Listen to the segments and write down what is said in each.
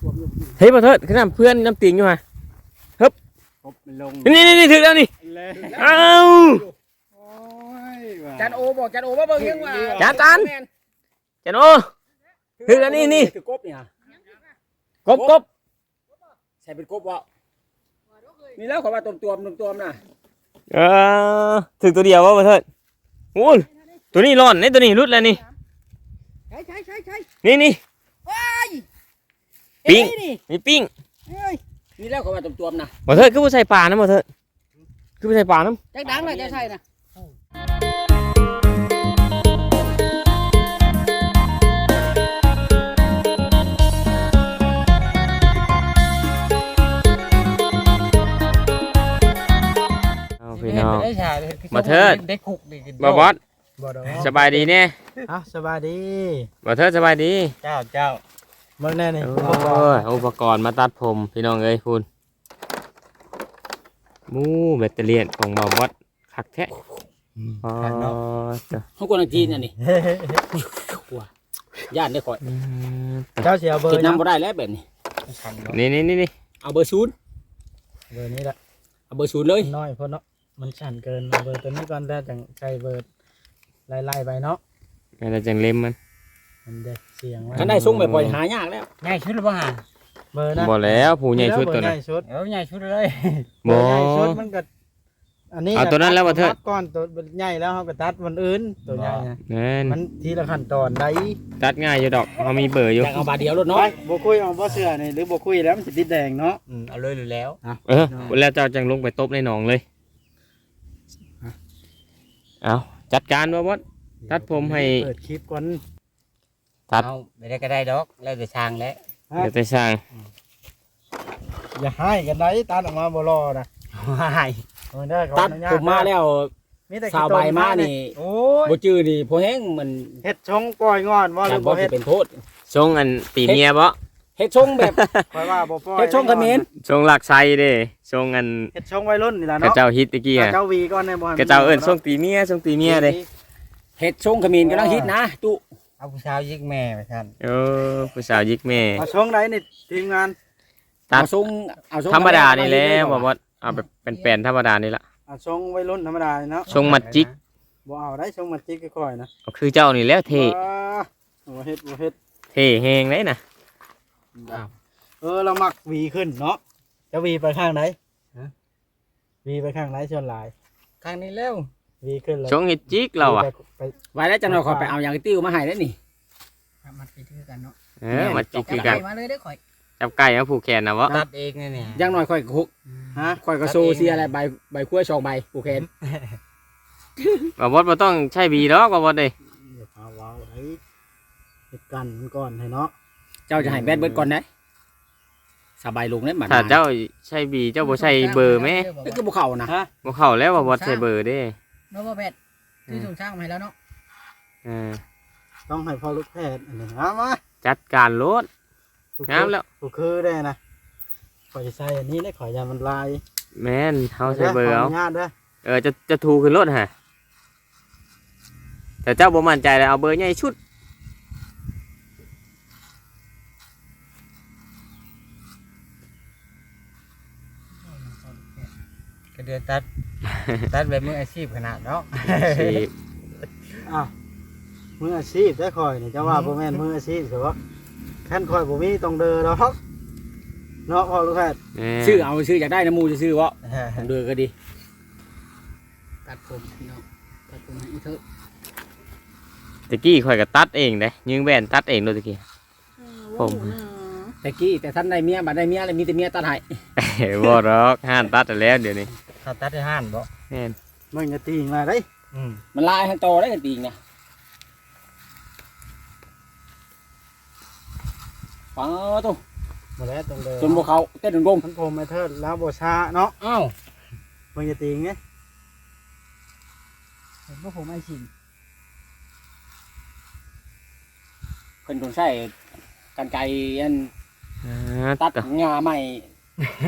ตัวมันอยู่เฮ้ยบ่เถิดขึ้นน้ำเพื่อนน้ำติงอยู่ฮะครบมันลงนี่นี่นี่ถึงแล้วนี่เลยเอ้าโอ้ยว่ะจานโอบอกจานโอว่าเบิ่งยังว่าจานจานจันโอถึงแล้วนี่นี่คือกบเนี่ยกบกบใส่เป็นกบวะนี่แล้วขอว่าตัวตัวมตัวมน่ะเออถึงตัวเดียววะบ่เถิดโอ้ยตัวนี้ร้อนนี่ตัวนี้รุดแล้วนี่ใช่ใช่ใช่ใช่นี่นี่ ปิ้งเอ้ยนี่มีปิ้งเอ้ยนี่แล้วขอว่าตัวตัวมน่ะบ่เถิดคือบ่ใส่ปลานะบ่เถิดคือบ่ใส่ปลาน้ำจักดังเลยจะใช่นะเอาพี่น้องได้ใช่มาเถิดได้คุกดิบ่บอสบ่ดอกสบายดีแน่อะสบายดีบ่เถิดสบายดี เจ้าเจ้า เมื่อแน่นี่โอ้ยอุปกรณ์มาตัดผมพี่น้องเอ้ยคุณมูแบตเตอรี่ยนของบ่บอสคักแท้อ๋อจ้ะเขาคนอังกฤษน่ะนี่ย่านได้ข่อยอืมเจ้าเสียเบอเก็บร์น้ำบ่ได้แล้วแบบนี้นี่นี่นี่นี่เอาเบอร์ศูนย์เบอร์นี้แหละเอาเบอร์ศูนย์เลยน้อยเพราะเนาะมันสั่นเกินเอาเบอร์ตัวนี้ก่อนแล้วจังใช้เบอร์ไล่ๆไปเนาะอะไรจังเล่มมัน มันเด็กเสียงไว้คันได้ส่งไปปล่อยหายากแล้ว ใหญ่ชุดหรือเปล่าฮะเบอร์นะบ่แล้วผู้ใหญ่ชุดตัวเบอร์นั้ใหนญ่ชุดเออใหญ่ชุดเลยเบอบ่ร์ใหญ่ชุดมันก็อันนี้เอาตัวนั้นแล้วบ่เถิดตัก่อนตัวใหญ่แล้วเขาก็ตัดวันอื่นตัวใหญ่นะนั่นมันทีละขั้นตอนได้ตัดง่ายอยู่ดอกเขามีเบอร์อยู่ อยากเอาบาทเดียวรถไปเนาะบ่คุยเอาบ่เสื้อนี่หรือบ่คุยแล้วมันสิติดแดงเนาะ อืมเอาเลยหรือแล้วเออแล้วเจ้าจังลงไปตบในหนองเลยเอาจัดการบ่บอส ตัดผมให้ เปิดคลิปก่อน ตัดเอาไม่ได้ก็ได้ดอก แล้วแต่ช่างแล้วเดี๋ยวแต่สร้างอย่าให้กันได้ตัดออกมาบ่รอนะให้เอาได้ขอตัดอนุญตผมมาแล้วมีแต่สาวใบมานี่ โอ้ยบ่จื้อนี่พอแห้งมันเฮ็ดชงปล่อยงอนบ่หการืรอบ่บ่สิเฮ็ดเป็นโทษชงอันตีเมียบ่เฮ็ดชงแบบคอยว่าบ่ปล่อยเฮ็ดชงเขมรชงหลักไซเด้ชงอันเฮ็ดชงวัยรุ่นนี่ล่ะกระเนาะเจ้าฮิตตะกี้อะเจ้าวีก่อนในบ่ให้มักระเจ้าเอิ้นชงตีเมียชงตีเมียเด้เฮ็ดชงขมิ้นกำลังฮิตนะตุ เอาผู้ชายยิกแม่ไปท่านเออผู้สาวยิกแม่เอาชงไหนนี่ทีมงานตัด เอาชงเอาชงธรรมดานี่แหละบ่บอสเอาแบบเป็นแปลนธรรมดานี่ละเอาชงวัยรุ่นธรรมดานี่เนาะชงมัดจิกบ่เอาได้ชงมัดจิกค่อยๆนะเอาคือเจ้านี่แล้วเท่ว้าบ่เฮ็ดบ่เฮ็ดเท่แฮงเลยนะเออเรามักหวีขึ้นเนาะจะหวีไปข้างไหนหวีไปข้างไหนส่วนหลาย ข้างนี้เร็วห วีขึ้นเลยชงเฮ็ดจิกเราอะไปไว้แล้วจังหน่อยขอยไปเอาอย่างติ้วมาให้แล้วนี่มันไปถือกันเนาะเออมัดจิกคือกันมาเลยได้ข่อยจับไก่มาผูกแขนนะวะตัดเองเนี่ยเนี่ยอย่างน้อยข่อยคุกฮะข่อยก็โซเซียอะไรใบใบกล้วยสองใบผูกแขนบ่บอสบ่ต้องใช้บีดอกบ่บอสเด้เดี๋ยวพาว้าวไอ้เหตุการณ์มันก่อนให้เนาะเจ้าจะให้แบดเบิดก่อนนะสบายลงแล้วบัดถ้าเจ้าใช้บีเจ้าบ่ใช้เบอร์ไหมนี่คือบ่เข้านะบ่เข้าแล้วบ่บอสใช้เบอร์เด้ เนาะบ่แบดคือส่งช่างมาให้แล้วเนาะเออต้องให้พ่อลูกแพทย์อันนี้เอามาจัดการโลดงามแล้ว กูคือได้นะข่อยสิใส่อันนี้ได้ข่อยยามันลายแม่นเฮาใช้เบอร์เอาขนุญาตเด้อเออจะจะถูกขึ้นรถฮะแต่เจ้าบ่มั่นใจแล้วเอาเบอร์ใหญ่ชุดก็เดือตัด ตัดแบบมืออาชีพขนาดเนาะสิอ้าวมืออาชีพได้ข่อยนี่จะว่าบ่แม่นมืออาชีพสิวะขั้นข่อยบ่มีต้องเด้อดอกเนาะพ่อลูกแพทย์แม่ซื้อเอาซื้ออยากได้น้ำมูจะซื้อวะผมเดือก็ดีตัดผมพี่น้องตัดผมให้อีเถอะตะกี้ข่อยก็ตัดเองเด้ยิงแว่นตัดเองโดยตะกี้ ผม แต่กี้แต่ท่านได้เมียบัดได้เมียแล้วมีแต่เมียตัดให้ บ่หรอกห้านตัดแล้วเดี๋ยวนี้ เขาตัดให้ห้านบ่แม่นมึงจะตีมาได้อืมมันลายทั้งโตได้กันตีงนะฟังตัวบ่แล้วต้องเด้อจนพวกเขาเต้นงงมันผมไม่เทิดแล้วบ่ช้าเนาะอ้าวมึงจะตีไงเห็นว่าผมไอ้ชินเพิ่นคนใช้กันไกรอันอ่าตัดต่องาใหม่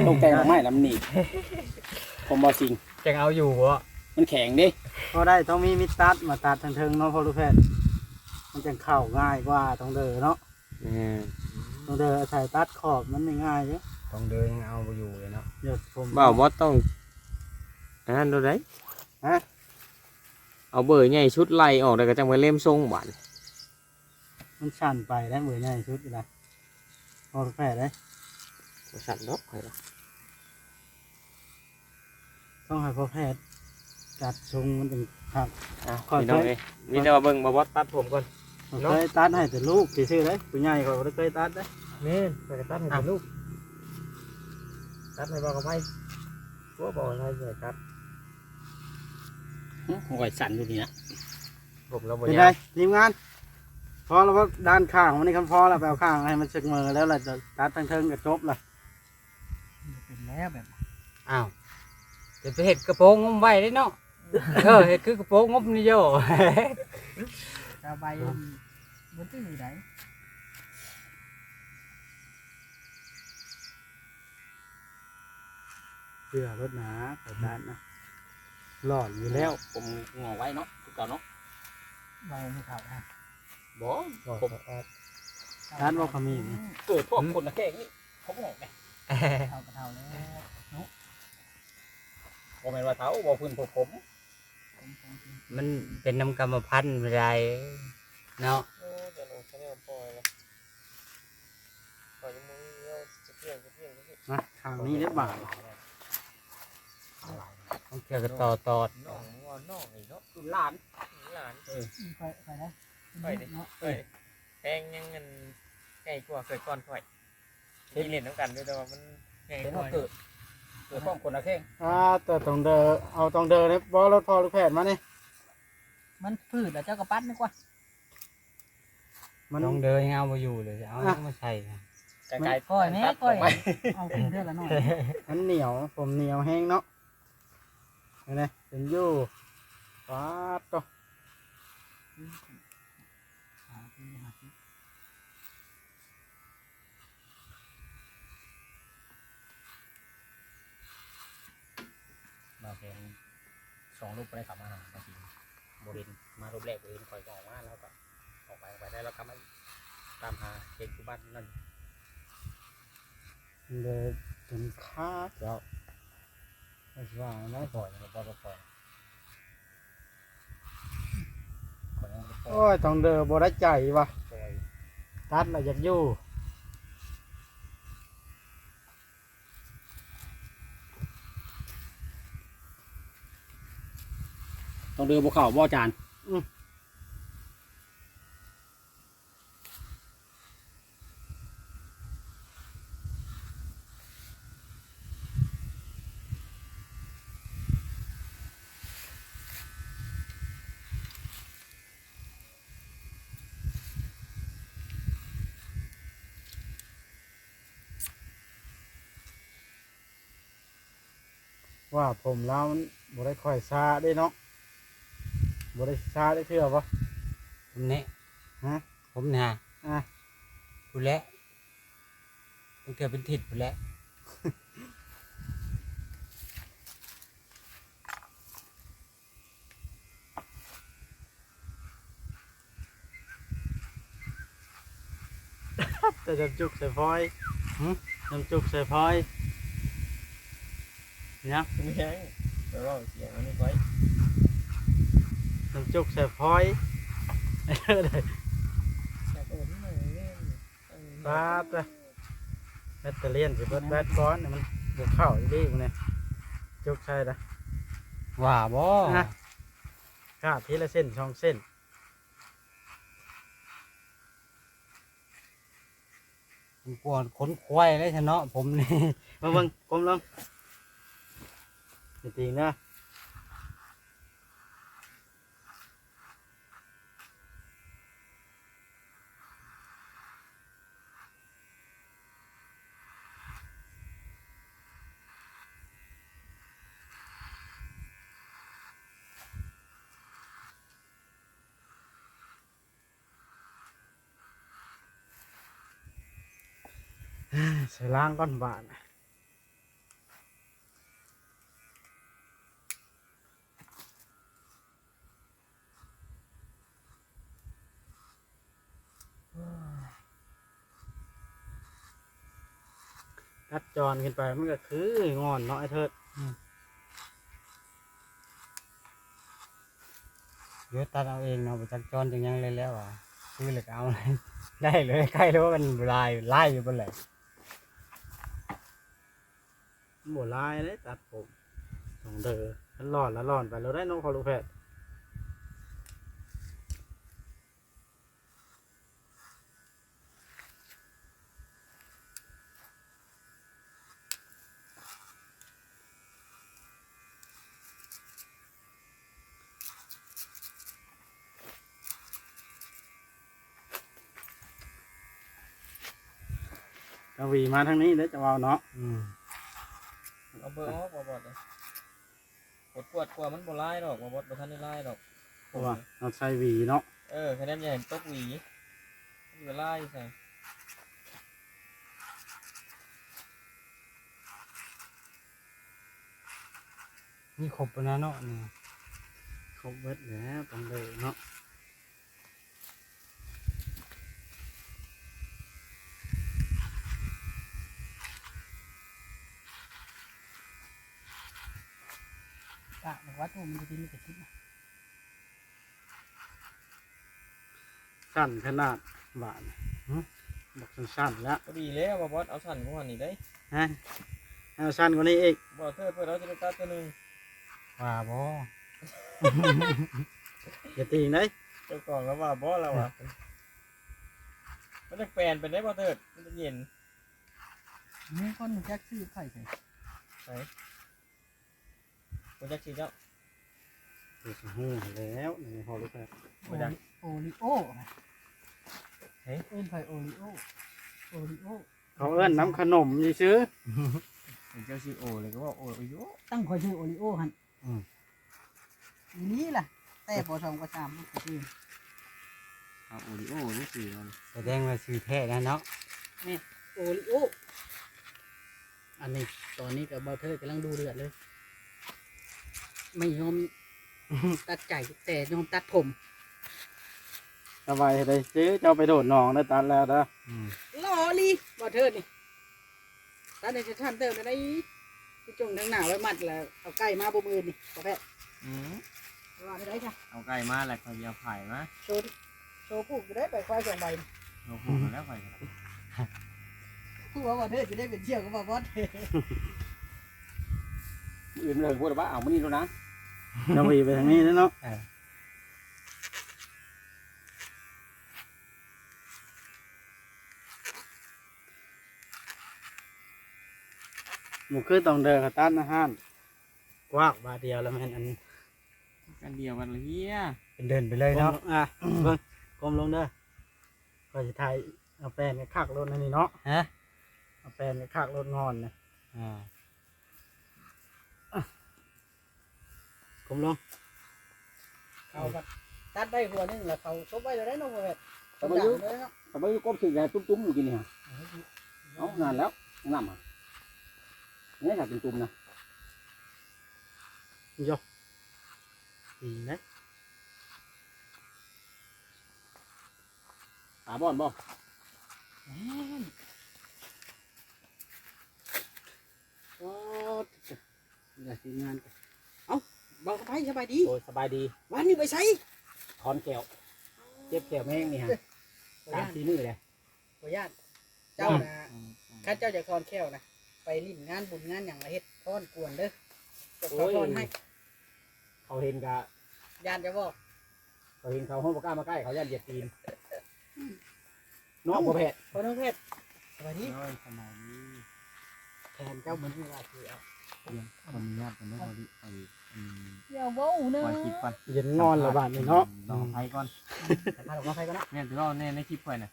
ตกแต่งดอกไม้ลำหนีบ ผมบอสิงจังเอาอยู่บ่มันแข็งดิพอได้ต้องมีมิดตัดมาตัดทางเทิงเนาะพ่อลูกแพทย์มันจะเข้าง่ายกว่าต้องเด้อเนาะแม่นต้องเดินอาศัยตัดขอบมันไม่ง่ายเด้ต้องเดินยังเอาบ่อยู่เลยเนาะเดี๋ยวผมบ่าวบ่ต้องอันนั้นดูได้ฮะเอาเบอร์ใหญ่ชุดไล่ออกแล้วก็จังไปเล่มทรงบาดมันสั่นไปได้เบื่อใหญ่ชุดอะไรพอแผลได้บ่สั่นดอกข่อยว่า ต้องให้พอแพทย์จัดทรงมันถึงครับอะขอพี่น้องช่วยเอ้ยมีแต่ว่าเบิ่งบ่าวบ่ตัดผมก่อนผมเนาะ เคยตัดให้แต่ลูกซื่อๆเลยผู้ใหญ่เขาบ่ได้เคยตัดได้แม่นไปตัดให้ลูกตัดให้บ่าวกับไผบ่บ่ให้ใส่ตัดหัวสั่นอยู่นี่นะผมเราบ่เป็นยาไงวทีมงานพอแล้วว่าด้านข้างมันนี่คันพอแล้วไปเอาข้างให้มันสึกมือแล้วเราจะตัดทั้งเทิงกับจบละเป็นแล้วแบบอ้าว จะไปเห็ดกระโปรงงมไว้ได้เนาะเออเห็ดคือกระโปรงงมนี่โยสบายบนที่อยู่ไหนเพื่อรถหนาไปตัดนะหลอดอยู่แล้วผมงอไว้เนาะคือเก่าเนาะเราไม่เข่าฮะบ่ผมตัดว่าเขามีนะเกิดพวกคนละแค่นี้เขางอกไหมเท่ากระเท่าแล้ว บ่แม่นว่าเท้าบ่พื้นพวกผมผมผมผมมันเป็นน้ำกรรมพันธุ์อะไรเนาะโอ้เดี๋ยวหนูจะได้ปล่อยแล้วปล่อยมือเอาจะเพียงจะเพียงจะเพียงนะข้างนี้เรียบบาทต้องเกี่ยวกับต่อต่อน้องว่าน้องไอ้เนาะคือหลานหลานไปไปนะไปดิเนาะเอ้ยแพงยังเงินใหญ่กว่าเกิดก่อนค่อยที่เล่นน้ำกันด้วยแต่ว่ามันใหญ่เป็นกว่าว่าเกิด เกิดพร้อมคนละแข้งอ่าแต่ต้องเดินเอาต้องเดินเนี่ยบอกรถพอลูกแพทย์มาเนี่ยมันพืชแล้วเจ้ากระปั้นดีกว่ามันต้องเดินยังเอาไปอยู่เลยเอาอะ มาใส่นะไกลค่อยแม่ตัดค่อยไปเอาขึ้นเท่าละหน่อยมันเหนียวผมเหนียวแห้งเนาะเห็นไหมเป็นอยู่ฟาดก็ มาแข่งส องลูกไปได้ขับมาหาบางทีโบเห็นมารูปแรกโบเห็นคอยก็ออกมาแล้วก็ออกไปออกไปได้แล้วก็มาตามหาเด็กที่บ้านนั่นมันเลยจนขาดแล้วไม่ใช่ว่านะไม่ปล่อยยังไม่ปล่อยก็ปล่อยขอยังไม่ปล่อยโอ้ยต้องเดินบ่ได้ใจว่ะปล่อยตัดแล้วอยากอยู่ ต้องเดินบนเขาบ่อจานว่าผมแล้วมันบ่ได้ค่อยซาได้เนาะ บ่ได้ซาได้เทื่อปะผมเนี่ยฮะผมเนี่ยอะผู้และมันเกิดเป็นทิศผู้และแต่จำจุกใส่พลอยหึจำจุกใส่พลอยเนี่ยไม่ใช่แต่ว่าเสียงอันนี้ไว้ จำจุกใส่พลอยเออเลยใส่ตัวนี้หน่อยเล่นปาดเลยแบตเตอรี่ยนสิเบิดแบตก้อนเนี่ยมันบวกเข้าอีกดีมันเนี่ยจุกใส่ละว่าบ่อะกาดทีละเส้นสองเส้นผมกลัวขนควายเลยชะเนาะผมนี่มาเบิ่งกลมลงจริงๆนะ ใส่ล้างก้อนบาทตัดจอนขึ้นไปมันก็คืองอนเนาะไอ้เทิดเดี๋ยวตัดเอาเองเนาะไปตัดจอนจังยังเลยแล้วอะคือเลยก็เอาเลยได้เลยใกล้แล้วว่ามันลายลายอยู่บนไหลบ่ลายเลยตัดผมต้องเดอมันร้อนแล้วร้อนไปเราได้น้องพอลูแพทกวีมาทางนี้เด้อจะเอาเนาะอืม เอาเบอร์ออกบ่บดเลยปวดปวดกว่ามันบ่ลายดอกบ่บดบ่ทันได้ลายดอกเพราะว่าเราใช้หวีเนาะเออคะแนนใหญ่ตกหวีมันจะลายใส่นี่ครบแล้วนะเนาะนี่ครบเบิดแล้วต้องเลยเนาะ กะบอกว่าตัวมันจะกินไม่กระชิบนะสั้นขนาดบาทหึบอกสั้นๆแล้วก็ดีแล้วบ่บดเอาสั่นกว่านี้ได้ฮะเอาสั้นกว่านี้อีกบ่เธอเพื่อเราจะได้ตัดตัวหนึงว่าบ่อย่าตีงได้เจ้าของแล้วว่าบ่แล้วอะมันจะแปลนไปได้บ่เถิดมันจะเย็นนี่คนแจ็คซื้อไข่ใส่ไหน บ่จักสิเจ้าเดี๋ยวจะหูแล้วนี่พอรู้แค่โอริโอริโอนะเฮ้ยเอิ้นไข่โอริโอโอริโอเขาเอิ้นน้ำขนมยี่ซื้อเจ้าสิโอเลยก็ว่าโอโยตั้งคอยชื่อโอริโอหันอีนี้ล่ะแต่พอสองก็สามมันก็คือเอาโอริโอนี่สิมันแสดงว่าซื้อแท้นะเนาะโอริโออันนี้ตอนนี้กับเบาเทอร์กำลังดูเดือดเลย ไม่ยอมตัดใจแต่ยอมตัดผมสบายเลยซื้อเจ้าไปโดดหนองได้ตัดแล้วนะลอลีเบาเทอร์นี่ตัดในจะทันเติมได้ที่จงทั้งหนาไว้มัดแล้วเอาไก่มาบ่มือนี่ขอแพทย์อืมว่าได้จ้ะเอาไก่มาแหละเขาเอาไข่มาโชว์ดิโชว์ผูกจะได้ไปควายสองใบเราพูดกันแล้วไข่กันผู้ว่าว่าเธอจะได้เป็นเชี่ยวก็บอกว่าอื่นเลยพูดว่าเอามานี่แล้วนะ จะหวีไปทางนี้นะเนาะหมูคือต้องเดินกับตันอาหารกว้างบาทเดียวแล้วแม่นอันกันเดียวกันเลยเฮียเป็นเดินไปเลยเนาะอะเบิ่งกลมลงเด้อก็จะถ่ายเอาแป้นกับขากรถนั่นนี่เนาะฮะเอาแป้นกับขากรถงอนนะอ่าอะ กลมลงเขาก็ตัดได้หัวหนึงแล้วเขาซบไว้แล้วได้น้องแบบทำไมยุทำไมยุก้มถึงไงตุ้มๆอยู่กินเนี่ยเอานานแล้วน้ำอะนี่ถ้าเป็นตุ่มนะยกดีนะตาบอนบ่ก็ได้ทีมงานกัน บอกเขาไปสบายดีโอ้ยสบายดีวันนี้ไปใช้ถอนแก้วเจ็บแก้วแม่งนี่ฮะสามสี่มือเลยขออนุญาตเจ้านะข้าเจ้าจะทอนแค้วนะ ไปลิ้นงานบุญงานอย่างไรเฮ็ดทอนกวนเด้อจะขอทอนให้เขาเห็นกะญาติจะบอกเขาเห็นเขาห้องปากล้ามาใกล้เขายันเหยียดตีนน้องบ่แพทย์ขอน้องเพชรสบายดี น้อยสมัยนี้ แทนเจ้าเหมือนเวลาคือเอาคนญาติกันได้พอดีไอ้อืมอย่าเว้าเนอะก่อนคลิปก่อนเย็นนอนละบาทนี่เนาะลองไปก่อนพาดอกมาไฟก็นะเนี่ยถือว่าในในคลิปไปน่ะ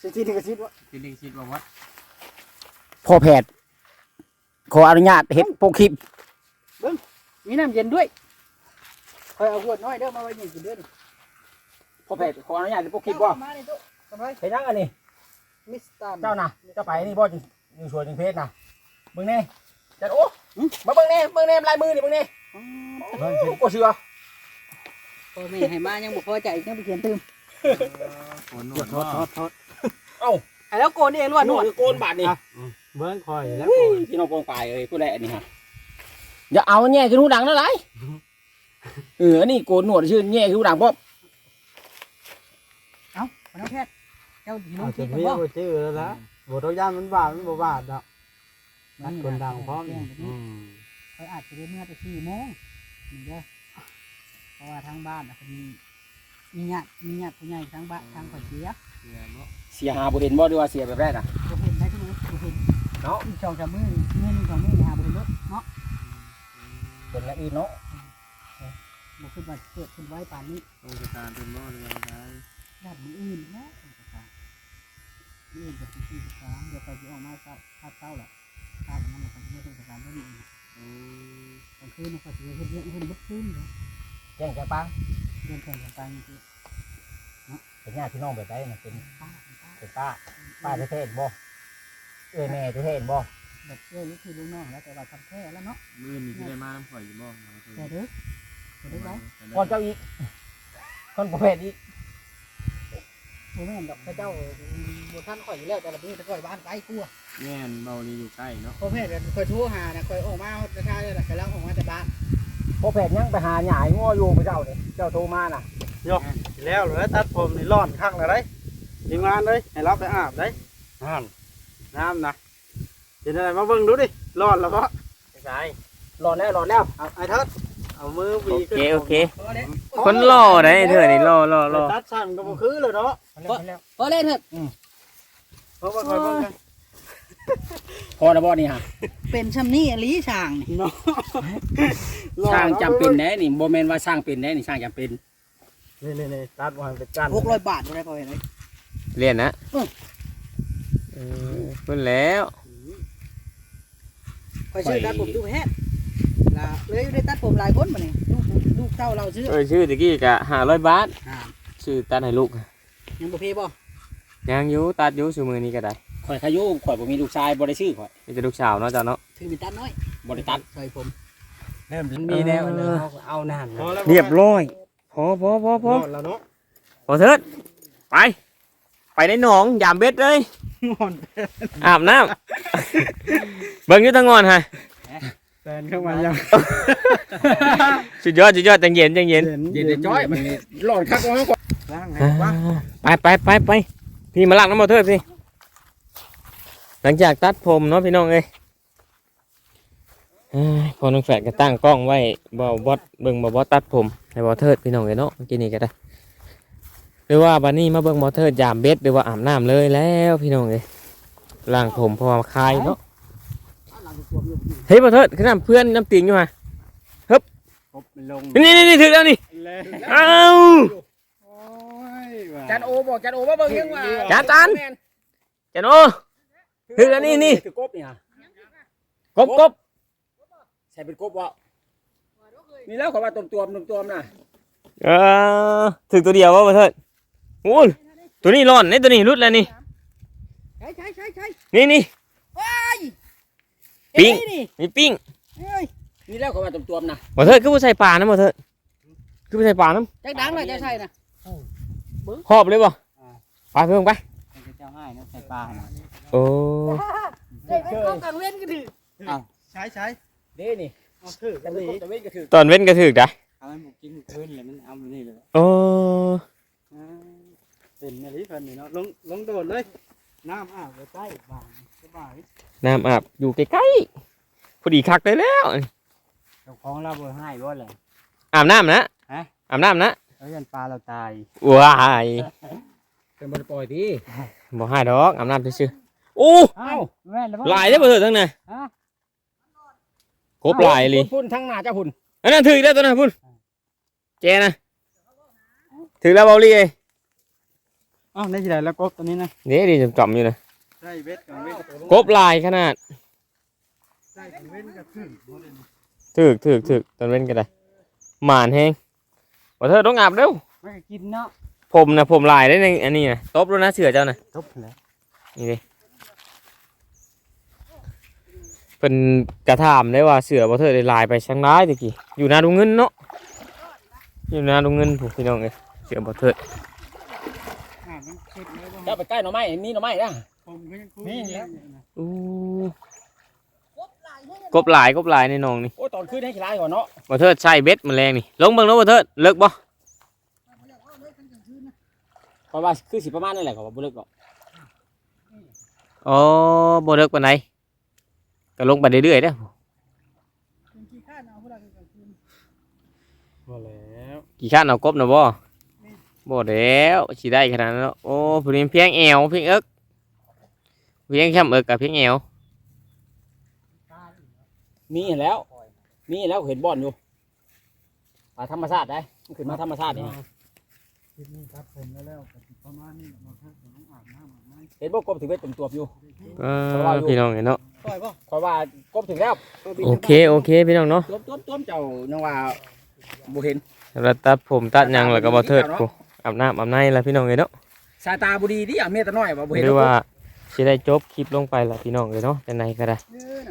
สิที่นี่ก็คิดว่าคือดีคิดว่าวัดพ่อแพทย์ขออนุญาตเฮ็ดโปรคลิปมีน้ำเย็นด้วยคอยเอาขวดน้อยเด้อมาไว้ยิงกินเด้อนี่พ่อแพทย์ขออนุญาตเฮ็ดโปรคลิปบ่มาในตู้สบายเฮ็ดยังอันนี้มิสตันเจ้าน่ะเจ้าไปนี่บ่จังอยู่สวนจังเพชรน่ะ เบิ่งแน่จัดโอ้มาเบิ่งแน่เบิ่งแน่ลายมือนี่เบิ่งแน่โอ้บ่เชื่อพ่อแม่ให้มายังบ่พอใจยังไปเขียนตืมโกนหนโทวษดโทษโทษโทษเอ้าแล้วโกนเองล้วนหนวดโกนบาดนี่อะเบิ้งคอยแล้วอุ้ยพี่น้องปองปลายเอ้ยผู้ใดอันนี้ฮะอย่าเอาแง่ขึ้นหูดังนะไรเอออันนี้โกนหนวดชื่อแง่ขึ้นหูดังเพราะเอ้าพนักแพทย์เจ้าอยู่เอาโรงพจะยาบาลมีบ่ชื่อแล้วละบ่ต้องย่านมันบาดมันบ่บาดดอก นัดคนดังพร้อมอืมเขาอาจจะได้เมื่อไปสี่โมงนี่เด้อเพราะว่าทางบ้านน่ะเขามีมีญาติมีญาติผู้ใหญ่ทางบ้านทางข่อยเสียเสียหาบ่เห็นบ่ด้วยว่าเสียแบบแรกอะบ่เห็นได้ทุกมื้อบ่เห็นเนาะอีกสองสามมื้อมื้อหนึงสองมื้อนี่หาบ่เห็นรถเนาะเป็นอย่างอื่นเนาะบ่คิดว่าเกิดขึ้นไว้ป่านนี้ต้องจัดการเป็นบ่หรือว่าไงญาติมื้ออื่นเนาะมื้ออื่นก็สิที่สามเดี๋ยวไปสิออกมาครับคาดเต้าล่ะคาดมันก็ ไม่ต้องการเรื่องนี้นะอืมกลางคืนมันก็สิเฮ็ดเรื่องเฮ็ดบ่คืนเนาะแจ้งแจ้งปังเรื่องแข่งกันไปนี่คือเป็นญาติพี่น้องแบบใดน่ะเป็นป้าป้าเป็นป้าป้าจะเทศบ่เอ้ยแม่จะเทศบ่แบบเอ้ยนี่คือลูกน้องแล้วแต่ว่าทำแค่แล้วเนาะมื้อนี้สิได้มาน้ำข่อยอยู่บ่มาเถแต่อะเด้อแต่เด้อไรก่อนเจ้าอีกคนประเภทอีกโมแม่นดอกพระเจ้า บนท่านข่อยอยู่แล้วแต่ละมื้อถ้าข่อยบ้านไปกลัวแม่นเบานี่อยู่ใกล้เนาะพ่อแม่ก็ข่อยโทรหานะข่อยออกมาจะทายแล้วกำลังออกมาจากบ้านประเภทยังไปหาหยายง้ออยู่พระเจ้าเนี่ยเจ้าโทรมาน่ะแล้วเหลือตัดผมนี่ร้อนคักเลยได้ทีมงานเลยให้เราไปอาบได้น้ำน้ำนะเป็นอะไรมาเบิ่งดูดิร้อนแล้วก็ใช่รอแล้วรอแล้วเอาไอ้เทิดเอามือวีโอขึ้นเคโอเคพอแล้วคนรอได้เธอนี่รอรอรอตัดสั่นก็บ่คือเลยเนาะพอแล้วเถิดเพ ราะว่าคอยเบิ่งกันพอแล้วบ่นี่ฮะเป็นชำนี่อลีช่างนี่เนาะช่างจำเป็นแน่นี่บ่แม่นว่าช่างเป็นแน่นี่ช่างจำเป็นนี่นี่นี่ตัดวางเป็นกันหกร้อยบาทบ่ได้พอเห็นไหม เรียนนะอืมเออเพิ่นแล้วข่อยซื้อตัดผมดูแฮทลาเลยได้ตัดผมหลายคนมานี่ลูกลูกเต้าเราซื้อเออชื่อตะกี้กะห้าร้อยบาท อ่าชื่อตัดให้ลูก ยังบ่เพบ่ ยังอยู่ตัดอยู่สูมือนี้ก็ได้ข่อยขยุข่อยบ่มีลูกชายบ่ได้ชื่อข่อยนี่จะลูกสาวเนาะจ้าเนาะถือเป็นตัดน้อยบ่ได้ตัดใส่ผมเริ่มมันมีแล้วเนอะเอานานพอแล้วเรียบร้อยพอพอพอพอร้อนแล้วเนาะพอเถิดไป ไปในหนองยามเบ็ดเลยงอนอาบน้ำเบิ่งอยู่ตั้งงอนฮะแฟนเข้ามายังสุดยอดสุดยอดจังเย็นจังเย็นเย็นจ้อยมันร้อนคักว่าล้างไงอ่าวะไปไปไปไป พี่มาลักน้ำมาเถิดสิหลังจากตัดผมเนาะพี่น้องเอ้ยเอ้ยพอน้องแฝดก็ตั้งกล้องไว้บ่บอสเบิ่งบ่บอสตัดผมให้บ่เทิดพี่น้องเอ้ยเนาะเมื่อกี้นี้ก็ได้หรือว่าบัดนี้มาเบิ่งบ่เทิดยามเบ็ดหรือว่าอาบน้ำเลยแล้วพี่น้องเอ้ยล้างผมเพราะว่าคายเนาะเอาหลังสวมอยู่เฮ้ยบ่เทิดคือน้ำเพื่อนน้ำติงอยู่ฮะครบมันลงนี่นี่นี่ถึงแล้วนี่แล้วเอ้าโอ้ยว่ะ จันโอบอกจันโอมาเบิ่งยังว่าจานจานจันโอถึงแล้วนี่นี่คือกบนี่ฮะกบกบใส่เป็นกบว่านี่แล้วข่อยว่าตัวๆตัวๆน่ะเออถึงตัวเดียววะบ่เทิดโอ้ยตัวนี้ร้อนนี่ตัวนี้รุดแล้วนี่ใช่ใช่ใช่ใช่นี่นี่ว้ายปิ้ง เอ้ยนี่มีปิ้งเอ้ยนี่แล้วข่อยว่าตัวๆน่ะบ่เทิดคือบ่ใส่ปลานะบ่เทิดคือบ่ใส่ปลาน้จักดังเลยจะใช่นะำหอบเลยบ่ไปเพิ่งไปเจ้าให้นะใส่ปลาให้นะโอ้เฮ้ยเป็นของกังเว้นก็ถือใช้ใช้เด้นี่เอาคือแต่กันเป็นดีกบตะเวนก็ถือตอนเว้นก็ถึกจ้ะเอาให้หมูกินคืนเลยมันเอาอยู่นี่เลยโอ้อ่าเป็นอะไรเพิ่นนี่เนาะลงลงโดดเลยน้ำอาบไว้ใต้บางสบายน้ำอาบอยู่ใกล้ๆพอดีคักได้แล้วเจ้าของเราบ่ให้บ่เลยอาบน้ำนะฮะอาบน้ำนะ แล้วยันปลาเราตายว้ายเป็นบ่ได้ปล่อยติบ่ให้ดอกอาบน้ำซื่อๆโอ้เอ้าแม่นแล้วบ่หลายได้อบ่เถิดทั้งนั้นฮะครบหลายเลยพุ่นทั้งหน้าเจ้าพุ่นอันนั้นถึกแล้วตัวนั้นพุ่นเจนะถึกแล้วเบาลี่เอ้ยเอ้าได้ที่ไหนแล้วกบตัวนี้นะนี่ดิจอมๆอยู่นะใช่เบ็ดกับเบ็ดกบหลายขนาดใช่กับเบ็ดกับถึงบ่ได้นะถึกถึกถึกตอนเว้นก็ได้หมานแฮง บ่เถิดต้องอาบเร็วไม่ก็กินเนาะผมนะผมลายได้ในอันนี้นะตบแล้วนะเสือเจ้านะทบแล้วนี่ดิเป็นกระถามได้ว่าเสือบ่เถิดได้ลายไปช่างร้ายตะกี้อยู่นาดูเงินเนาะอยู่นาดูเงินผมพี่น้องเลยเสือบ่เถิดอ่ามันสุดแล้วบ่เจ้าไปใกล้หน่อไม้มีหน่อไม้นะผมก็ยังคุยนี่อยู่แล้ว อู้ กบหลายกบหลายในหนองนี่โอ้ยตอนขึ้นให้ขี้ร้ายก่อนเนาะบ่เทิดใส่เบ็ดแมลงนี่ลงเบิ่งเนาะบ่เทิดเลิกบ่เพราะว่าคือสิประมาณนั่นแหละก็ว่าบ่เลิกหรอกอ๋อบ่เลิกปานใดก็ลงไปเรื่อยๆเด้อบ่แล้วกี่ขั้นเอากบนะบ่บ่แล้วสิได้ขนาดนั้นเนาะโอ้ผู้นี้เพียงแอวเพียงเอิกเพียงแค่เอิกกับเพียงแอว มีเห็นแล้ว มีเห็นแล้วเห็นบ่อนอยู่ปลาธรรมชาติได้มันขึ้นมาธรรมชาตินี่คลิปนี้ครับผมแล้วแล้วก็สิประมาณนี้บ่เทิดก็ต้องอาบน้ำอาบน้ำเห็นบ่กบถึงเบ็ดเป็นตัวอยู่เออพี่น้องเนาะปล่อยบ่เพราะว่ากบถึงแล้วโอเคโอเคพี่น้องเนาะต้มต้มต้มเจ้านังว่าบ่เห็นแล้วตัดผมตัดหยังแล้วก็บ่เทิดกูอาบน้ำอาบในแล้วพี่น้องเนาะสายตาบ่ดีดิอะเมียตาน้อยว่าบ่เห็นหรือว่าสิได้จบคลิปลงไปละพี่น้องเนาะจังไดก็ได้เอ้ย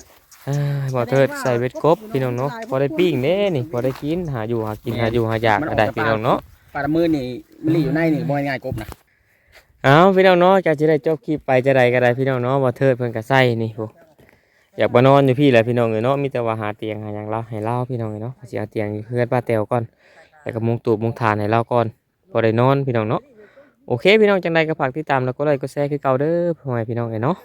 บ่เทิดใส่เบ็ดกบพี่น้องเนาะพอได้ปิ้งเด้นี่พอได้กินหาอยู่หากินหาอยู่หาอยากก็ได้พี่น้องเนาะปลาดำมือนี่มันหลีอยู่ในนี่บ่ง่ายๆกบนะเอาพี่น้องเนาะจะจะได้จบคลิปไปจะได้ก็ได้พี่น้องเนาะบ่เทิดเพิ่นก็ใส่นี่พวกอยากมานอนอยู่พี่แหละพี่น้องเอ้ยเนาะมีแต่ว่าหาเตียงหาหยังเล่าให้เล่าพี่น้องเอ้ยเนาะสิเอาเตียงอยู่เพื่อนป้าแตวก่อนแล้วก็มุงตูบมุงฐานให้เล่าก่อนพอได้นอนพี่น้องเนาะโอเคพี่น้องจังใดก็ฝากติดตามแล้วก็ไลค์ก็แชร์คือเก่าเด้อพ่อแม่พี่น้องเอ้ยเนาะ